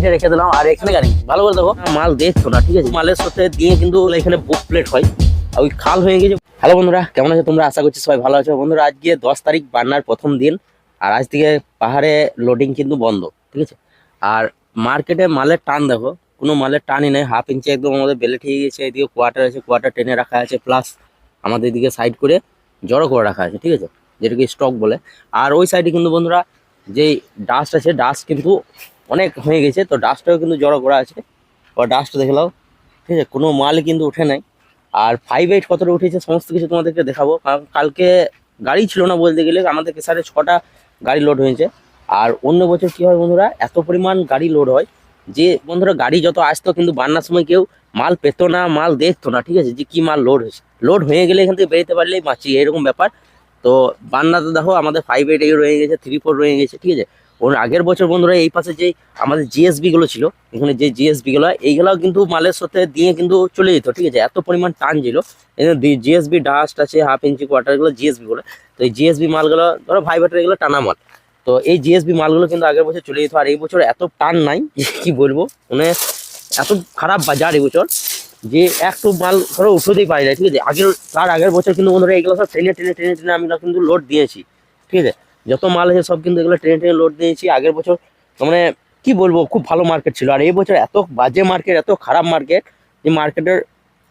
সাইডে রেখে দিলাম, আর এখানে গাড়ি। ভালো করে দেখো, মাল দেখছ না, ঠিক আছে? মালের সাথে দিয়ে কিন্তু এখানে বুক প্লেট হয়, আর ওই খাল হয়ে গেছে। হ্যালো বন্ধুরা, কেমন আছো তোমরা? আশা করছি সবাই ভালো আছো। বন্ধুরা, আজকে দশ তারিখ, বান্নার প্রথম দিন, আর আজ থেকে পাহাড়ে লোডিং কিন্তু বন্ধ, ঠিক আছে? আর মার্কেটে মালের টান দেখো, কোনো মালের টানই নেই হাফ ইঞ্চি একদম আমাদের বেলে ঠিক গেছে এদিকে কোয়ার্টার আছে কোয়ার্টার টেনে রাখা আছে প্লাস আমাদের এদিকে সাইড করে জড়ো করে রাখা আছে, ঠিক আছে? যেটাকে স্টক বলে। আর ওই সাইডে কিন্তু বন্ধুরা, যেই ডাস্ট আছে ডাস্ট কিন্তু অনেক হয়ে গেছে, তো ডাস্টটাও কিন্তু জড়ো করা আছে। বা ডাস্ট দেখে নাও, ঠিক আছে? কোনো মাল কিন্তু উঠে নাই। আর ফাইভ এইট কতটা উঠেছে সমস্ত কিছু তোমাদেরকে দেখাবো। কারণ কালকে গাড়ি ছিল না বলতে গেলে, আমাদের সাড়ে ছটা গাড়ি লোড হয়েছে। আর অন্য বছর কী হয় বন্ধুরা, এত পরিমাণ গাড়ি লোড হয় যে বন্ধুরা গাড়ি যত আসতো কিন্তু বান্নার সময় কেউ মাল পেতো না, মাল দেখতো না, ঠিক আছে? যে কী মাল লোড হয়েছে। লোড হয়ে গেলে এখান থেকে বেরোতে পারলেই বাঁচি এরকম ব্যাপার। তো বান্নাতে দেখো, আমাদের ফাইভ এইট এই রয়ে গেছে থ্রি ফোর রয়ে গেছে, ঠিক আছে? ওর আগের বছর বন্ধুরা এই পাশে যে আমাদের জিএসবি গুলো ছিল এখানে যে জিএসবি গুলো এইগুলো কিন্তু মালের সাথে দিয়ে কিন্তু চলে যেত, ঠিক আছে? এত পরিমাণ টান ছিল। জিএসবি ডাস্ট আছে হাফ ইঞ্চি কোয়ার্টারগুলো জিএসবি গুলো তো এই জিএসবি মালগুলো, ধরো ভাইবাটার এগুলো টানা মাল। তো এই জিএসবি মালগুলো কিন্তু আগের বছর চলে যেত, আর এই বছর এত টান নাই, কি বলব? মানে এত খারাপ বাজার এই বছর, যে একটু মাল ধরো উঠোতেই পারি না, ঠিক আছে? আগের, তার আগের বছর কিন্তু বন্ধুরা এগুলো সব ট্রেনে ট্রেনে ট্রেনে ট্রেনে আমরা কিন্তু লোড দিয়েছি, ঠিক আছে? যত মাল আছে সব কিন্তু এগুলো ট্রেনে ট্রেনে লোড দিয়েছি। আগের বছর মানে কি বলব, খুব ভালো মার্কেট ছিল। আর এই বছর এত বাজে মার্কেট এত খারাপ মার্কেট যে মার্কেটের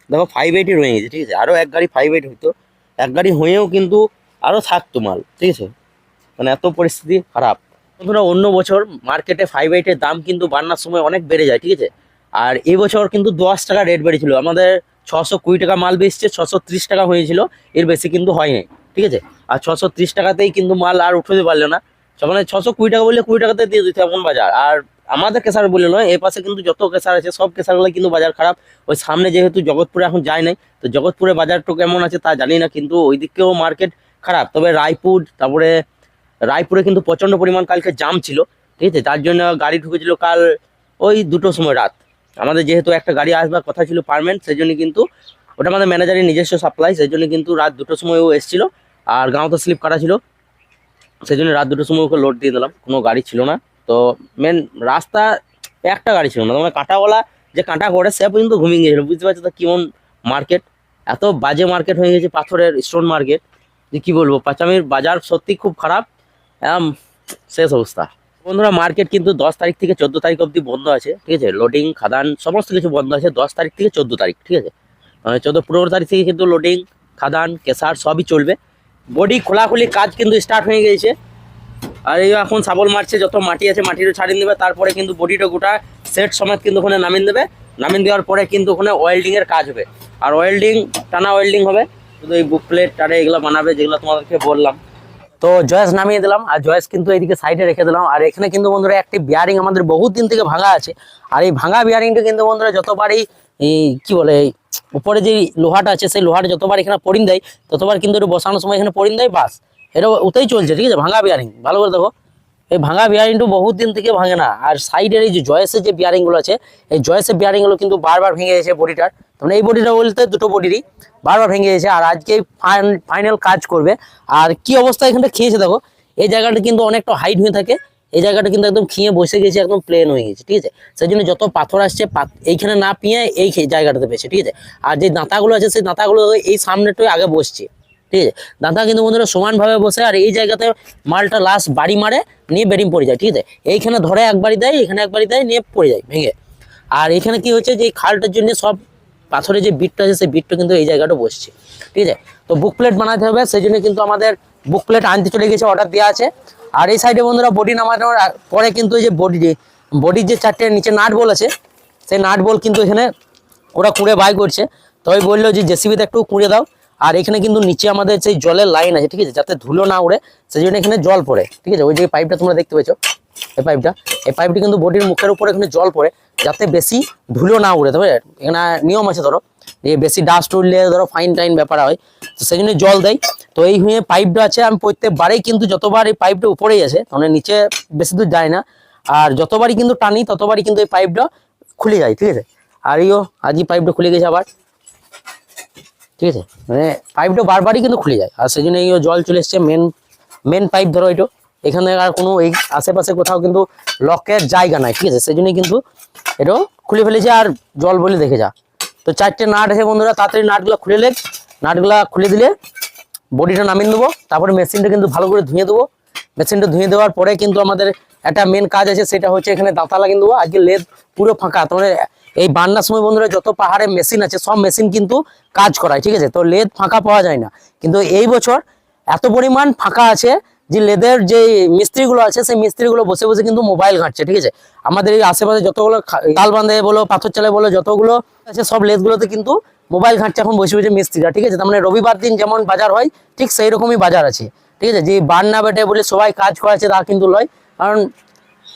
দেখো ফাইভ এইটই রয়ে গেছে, ঠিক আছে? আরও এক গাড়ি ফাইভ এইট হইতো। এক গাড়ি হয়েও কিন্তু আরও থাকতো মাল, ঠিক আছে? মানে এত পরিস্থিতি খারাপ। বন্ধুরা, অন্য বছর মার্কেটে ফাইভ এইটের দাম কিন্তু বান্নার সময় অনেক বেড়ে যায়, ঠিক আছে? আর এই বছর কিন্তু দশ টাকা রেট বেড়েছিল। আমাদের ছশো কুড়ি টাকা মাল বেচছে, ছশো টাকা হয়েছিল। এর বেশি কিন্তু হয়নি ঠিক আছে? আর ছশো ত্রিশ টাকাতেই কিন্তু মাল আর উঠতে পারল না। মানে ছশো কুড়ি টাকা বললে কুড়ি টাকাতে দিয়ে দিতে এমন বাজার। আর আমাদের কেসার বলে নয়, এ পাশে কিন্তু যত কেসার আছে, সব কেসারগুলো কিন্তু বাজার খারাপ। ওই সামনে যেহেতু জগৎপুরে এখন যায় নাই, তো জগৎপুরে বাজারটা কেমন আছে তা জানি না, কিন্তু ওই দিকেও মার্কেট খারাপ। তবে রায়পুর, তারপরে রায়পুরে কিন্তু প্রচণ্ড পরিমাণ কালকে জাম ছিল, ঠিক আছে? তার জন্য গাড়ি ঢুকেছিল কাল ওই দুটোর সময় রাত। আমাদের যেহেতু একটা গাড়ি আসবার কথা ছিল পারমেন্ট সেই জন্য কিন্তু ওটা আমাদের ম্যানেজারের নিজস্ব সাপ্লাই সেই জন্য কিন্তু রাত দুটোর সময় ও এসেছিল। আর গাঁও তো স্লিপ কাটা ছিল। সেই জন্য রাত দুটোর সময় ওকে লোড দিয়ে দিলাম। কোনো গাড়ি ছিল না। তো মেন রাস্তা একটা গাড়ি ছিল না। মানে কাঁটাওয়ালা যে কাঁটা করে সে পর্যন্ত ঘুমিয়ে গিয়েছিল। বুঝতে পারছ তো কেমন মার্কেট এত বাজে মার্কেট হয়ে গেছে পাথরের স্টোন মার্কেট যে কী বলব? পাঁচামির বাজার সত্যি খুব খারাপ। শেষ অবস্থা। বন্ধুরা মার্কেট কিন্তু দশ তারিখ থেকে চোদ্দ তারিখ অবধি বন্ধ আছে। ঠিক আছে? লোডিং খাদান, সমস্ত কিছু বন্ধ আছে দশ তারিখ থেকে চোদ্দ তারিখ। ঠিক আছে? মানে চোদ্দ, পনেরো তারিখ থেকে কিন্তু লোডিং খাদান, কেসার সবই চলবে। বডি খোলাখুলি কাজ কিন্তু স্টার্ট হয়ে গিয়েছে। আর এই এখন শাবল মারছে, যত মাটি আছে মাটিটা ছাড়িয়ে দেবে তারপরে কিন্তু বডিটা গোটা সেট সমেত কিন্তু ওখানে নামিয়ে দেবে। নামিয়ে দেওয়ার পরে কিন্তু ওখানে ওয়েল্ডিংয়ের কাজ হবে। আর ওয়েল্ডিং টানা ওয়েল্ডিং হবে। শুধু এই বুক প্লেট টারে এগুলো বানাবে যেগুলো তোমাদেরকে বললাম। তো জয়েস নামিয়ে দিলাম, আর জয়েস কিন্তু এইদিকে সাইডে রেখে দিলাম। আর এখানে কিন্তু বন্ধুরা একটি বিয়ারিং আমাদের বহুত দিন থেকে ভাঙা আছে। আর এই ভাঙা বিয়ারিংটা কিন্তু বন্ধুরা যতবারই কি বলে উপরে যে লোহাটা আছে, সেই লোহাটা যতবার এখানে পরিণ দেয়, ততবার কিন্তু বসানোর সময় এখানে পরিণ দেয়, বাস। এটা ওতেই চলছে, ঠিক আছে? ভাঙা বিয়ারিং ভালো করে দেখো। এই ভাঙা বিয়ারিংটা বহুত দিন থেকে ভাঙে না। আর সাইডের এই যে জয়েসের যে বিয়ারিংগুলো আছে, এই জয়েসের বিয়ারিংগুলো কিন্তু বারবার ভেঙে গেছে বডিটার। মানে এই বডিটা বলতে দুটো বডিরই বারবার ভেঙে গেছে, আর আজকে ফাইনাল কাজ করবে। আর কি অবস্থা এখানটা খেয়েছে দেখো, এই জায়গাটা কিন্তু অনেকটা হাইট হয়ে থাকে, এই জায়গাটা কিন্তু একদম খেয়ে বসে গেছে, একদম প্লেন হয়ে গেছে, ঠিক আছে? সেই জন্য যত পাথর আসছে এইখানে না পিয়ে এই জায়গাটাতে পেয়েছে, ঠিক আছে? আর যে দাঁতাগুলো আছে, সেই দাঁতাগুলো এই সামনেটাই আগে বসছে। ঠিক আছে? দাঁতা কিন্তু বন্ধুরা সমানভাবে বসে আর এই জায়গাতে মালটা লাস্ট বাড়ি মারে, নিয়ে বেরিং পড়ে যায়, ঠিক আছে? এইখানে ধরে একবারই দেয়, এখানে একবারই দেয়, নিয়ে পড়ে যায়, ভেঙে। আর এখানে কি হচ্ছে যে খালটার জন্য সব পাথরের যে বিটটা আছে, সেই বিটটা কিন্তু এই জায়গাটা বসছে, ঠিক আছে? তো বুক প্লেট বানাতে হবে, সেই জন্য কিন্তু আমাদের বুক প্লেট আনতে চলে গেছে অর্ডার দেওয়া আছে। আর এই সাইডে বন্ধুরা বডি নামানোর পরে কিন্তু এই যে বডি বডির যে চারটে নিচে নাট বল আছে, সেই নাট বল কিন্তু এখানে ওরা কুড়ে বাই করছে। তো ওই বলল যে জেসিবিতে একটু কুড়ে দাও আর এখানে কিন্তু নিচে আমাদের সেই জলের লাইন আছে, ঠিক আছে? যাতে ধুলো না উড়ে সেই জন্য এখানে জল পড়ে, ঠিক আছে? ওই যে পাইপটা তোমরা দেখতে পেয়েছ, এই পাইপটা এই পাইপটি কিন্তু বডির মুখের উপরে এখানে জল পড়ে, যাতে বেশি ধুলো না উড়ে তবে এখানে নিয়ম আছে, ধরো, যে বেশি ডাস্ট উঠলে ধরো ফাইন টাইন ব্যাপার হয়, তো সেই জন্য জল দেয় তো এই হয়ে পাইপটা আছে, আমি প্রত্যেকবারেই কিন্তু যতবার এই পাইপটা উপরেই আছে মানে নিচে বেশি দূর যায় না, আর যতবারই কিন্তু টানি, ততবারই কিন্তু এই পাইপটা খুলে যায়, ঠিক আছে? আর ইও আজই পাইপটা খুলে গেছে আবার। ঠিক আছে? মানে পাইপটা বারবারই কিন্তু খুলে যায়। আর সেই জন্য এই জল চলে এসছে মেন মেন পাইপ ধরো এটা। এখানে আর কোনো এই আশেপাশে কোথাও কিন্তু লকের জায়গা নাই, ঠিক আছে? সেই জন্যই কিন্তু এটাও খুলে ফেলেছে আর জল বলে দেখে যা। তো চারটে নাট আছে বন্ধুরা, তাড়াতাড়ি নাটগুলো খুলে লেগ নাটগুলা খুলে দিলে বডিটা নামিয়ে দেবো তারপরে মেশিনটা কিন্তু ভালো করে ধুয়ে দেবো। মেশিনটা ধুয়ে দেওয়ার পরে কিন্তু আমাদের একটা মেন কাজ আছে, সেটা হচ্ছে এখানে দাঁতা লাগিয়ে দেবো আজকে লেদ পুরো ফাঁকা। তোমার এই বান্নার সময় বন্ধুরা যত পাহাড়ে মেশিন আছে, সব মেশিন কিন্তু কাজ করায়, ঠিক আছে? তো লেদ ফাঁকা পাওয়া যায় না। কিন্তু এই বছর এত পরিমাণ ফাঁকা আছে যে লেদের যে মিস্ত্রিগুলো আছে, সেই মিস্ত্রিগুলো বসে বসে কিন্তু মোবাইল ঘাঁটছে, ঠিক আছে? আমাদের এই আশেপাশে যতগুলো তাল বাঁধে বলো, পাথর চালে বলো, যতগুলো আছে, সব লেদগুলোতে কিন্তু মোবাইল ঘাঁটছে এখন বসে বসে মিস্ত্রিরা, ঠিক আছে? তার মানে রবিবার দিন যেমন বাজার হয়, ঠিক সেই রকমই বাজার আছে, ঠিক আছে? যে বান না বেটে বলে সবাই কাজ করাচ্ছে তা কিন্তু লয় কারণ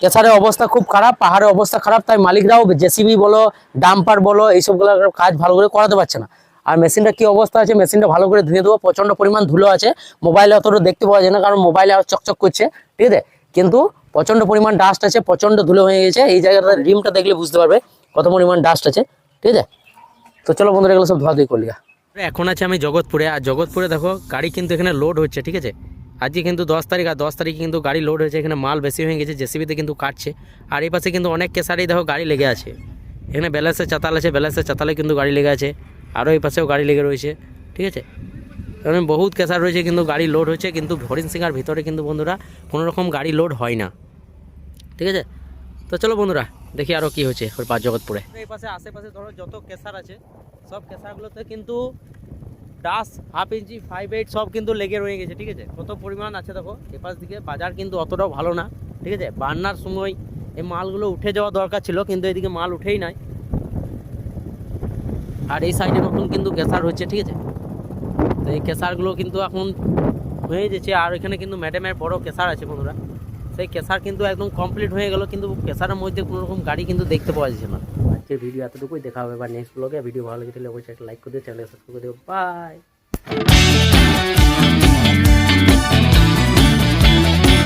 কেসারের অবস্থা খুব খারাপ, পাহাড়ের অবস্থা খারাপ, তাই মালিকরাও জেসিবি বলো, ডাম্পার বলো এইসবগুলো কাজ ভালো করে করাতে পারছে না। আর মেশিনটা কি অবস্থা আছে? মেশিনটা ভালো করে ধুয়ে দেবো প্রচণ্ড পরিমাণ ধুলো আছে। মোবাইলে অতটা দেখতে পাওয়া যায় না, কারণ মোবাইলে আর চকচক করছে, ঠিক আছে? কিন্তু প্রচণ্ড পরিমাণ ডাস্ট আছে প্রচণ্ড ধুলো হয়ে গেছে, এই জায়গাটা রিমটা দেখলে বুঝতে পারবে কত পরিমাণ ডাস্ট আছে, ঠিক আছে? তো চলো বন্ধুরা, এগুলো সব ধোয়াধুয়ি করলি এখন আছে আমি জগৎপুরে, আর জগৎপুরে দেখো, গাড়ি কিন্তু এখানে লোড হচ্ছে, ঠিক আছে? আজকে কিন্তু দশ তারিখ আর দশ তারিখে কিন্তু গাড়ি লোড হয়েছে, এখানে মাল বেশি হয়ে গেছে জেসিবিতে কিন্তু কাটছে। আর এই পাশে কিন্তু অনেক কেসারেই দেখো, গাড়ি লেগে আছে। এখানে ব্যালেন্সের চাতাল আছে ব্যালেন্সের চাতালে কিন্তু গাড়ি লেগে আছে। আরও এই পাশেও গাড়ি লেগে রয়েছে, ঠিক আছে? এখানে বহুত কেসার রয়েছে, কিন্তু গাড়ি লোড হয়েছে, কিন্তু হরিণ সিংহার ভিতরে কিন্তু বন্ধুরা কোনো রকম গাড়ি লোড হয় না। ঠিক আছে? তো চলো বন্ধুরা, দেখি আরও কি হচ্ছে পাঁচ জগৎপুরে। এই পাশে, আশেপাশে ধরো যত কেসার আছে, সব কেসারগুলোতে কিন্তু ডাস, হাফ ইঞ্চি ফাইভ এইট সব কিন্তু লেগে রয়ে গেছে, ঠিক আছে? কত পরিমাণ আছে দেখো? এপাশ দিকে বাজার কিন্তু অতটাও ভালো না, ঠিক আছে? বান্নার সময় এই মালগুলো উঠে যাওয়া দরকার ছিল, কিন্তু এদিকে মাল উঠেই নাই। আর এই সাইডে নতুন কিন্তু কেসার হচ্ছে, ঠিক আছে? তো এই কেসারগুলো কিন্তু এখন হয়ে যাচ্ছে আর এখানে কিন্তু ম্যাডামের বড় কেসার আছে বন্ধুরা। সেই কেসার কিন্তু একদম কমপ্লিট হয়ে গেল, কিন্তু কেসারের মধ্যে কোনো রকম গাড়ি কিন্তু দেখতে পাওয়া যাচ্ছে না। আজকের ভিডিও এতটুকুই। দেখা হবে বা নেক্সট ব্লগে ভিডিও ভালো লাগে তাহলে অবশ্যই একটা লাইক করে দিও চ্যানেল সাবস্ক্রাইব করে দিও। বাই